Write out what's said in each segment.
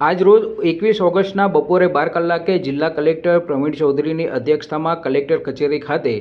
આજ રોજ એકવીસ ઓગસ્ટના બપોરે બાર કલાકે જિલ્લા કલેક્ટર પ્રવીણ ચૌધરીની અધ્યક્ષતામાં કલેક્ટર કચેરી ખાતે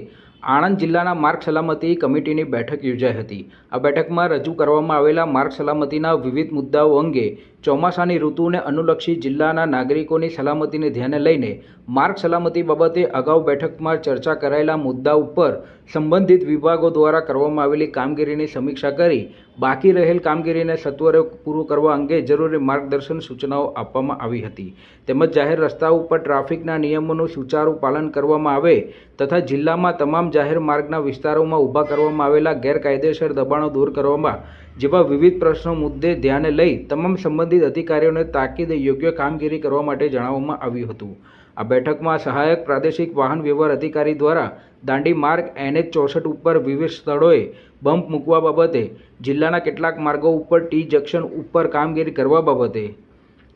આણંદ જિલ્લાના માર્ગ સલામતી કમિટીની બેઠક યોજાઈ હતી. આ બેઠકમાં રજૂ કરવામાં આવેલા માર્ગ સલામતીના વિવિધ મુદ્દાઓ અંગે ચોમાસાની ઋતુને અનુલક્ષી જિલ્લાના નાગરિકોની સલામતીને ધ્યાને લઈને માર્ગ સલામતી બાબતે અગાઉ બેઠકમાં ચર્ચા કરાયેલા મુદ્દા ઉપર સંબંધિત વિભાગો દ્વારા કરવામાં આવેલી કામગીરીની સમીક્ષા કરી બાકી રહેલ કામગીરીને સત્વરે પૂરું કરવા અંગે જરૂરી માર્ગદર્શન સૂચનાઓ આપવામાં આવી હતી. તેમજ જાહેર રસ્તા ઉપર ટ્રાફિકના નિયમોનું સુચારું પાલન કરવામાં આવે તથા જિલ્લામાં તમામ જાહેર માર્ગના વિસ્તારોમાં ઊભા કરવામાં આવેલા ગેરકાયદેસર દબાણો દૂર કરવામાં જેવા વિવિધ પ્રશ્નો મુદ્દે ધ્યાને લઈ તમામ સંબંધિત અધિકારીઓને તાકીદે યોગ્ય કામગીરી કરવા માટે જણાવવામાં આવ્યું હતું. આ બેઠકમાં સહાયક પ્રાદેશિક વાહન વ્યવહાર અધિકારી દ્વારા દાંડી માર્ગ એનએચ ચોસઠ ઉપર વિવિધ સ્થળોએ બમ્પ મૂકવા બાબતે જિલ્લાના કેટલાક માર્ગો ઉપર ટી જંકશન ઉપર કામગીરી કરવા બાબતે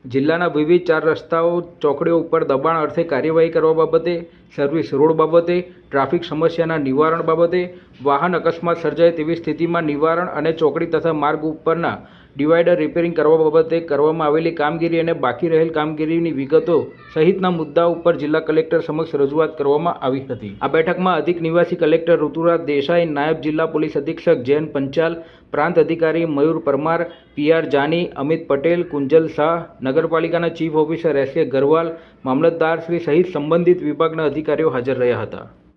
જિલ્લાના વિવિધ ચાર રસ્તાઓ, ચોકડીઓ ઉપર દબાણ અર્થે કાર્યવાહી કરવા બાબતે, સર્વિસ રોડ બાબતે, ટ્રાફિક સમસ્યાના નિવારણ બાબતે, વાહન અકસ્માત સર્જાય તેવી સ્થિતિમાં નિવારણ અને ચોકડી તથા માર્ગ ઉપરના ડિવાઈડર રિપેરિંગ કરવા બાબતે કરવામાં આવેલી કામગીરી અને બાકી રહેલ કામગીરીની વિગતો સહિતના મુદ્દા ઉપર જિલ્લા કલેક્ટર સમક્ષ રજૂઆત કરવામાં આવી હતી. આ બેઠકમાં અધિક નિવાસી કલેક્ટર ઋતુરાજ દેસાઈ, નાયબ જિલ્લા પોલીસ અધિક્ષક જયંત પંચાલ, પ્રાંત અધિકારી મયુર પરમાર પીઆર જાની, અમિત પટેલ, કુંજલ શાહ, નગરપાલિકાના ચીફ ઓફિસર એસ કે ગરવાલ, મામલતદાર શ્રી સહિત સંબંધિત વિભાગના અધિકારીઓ હાજર રહ્યા હતા.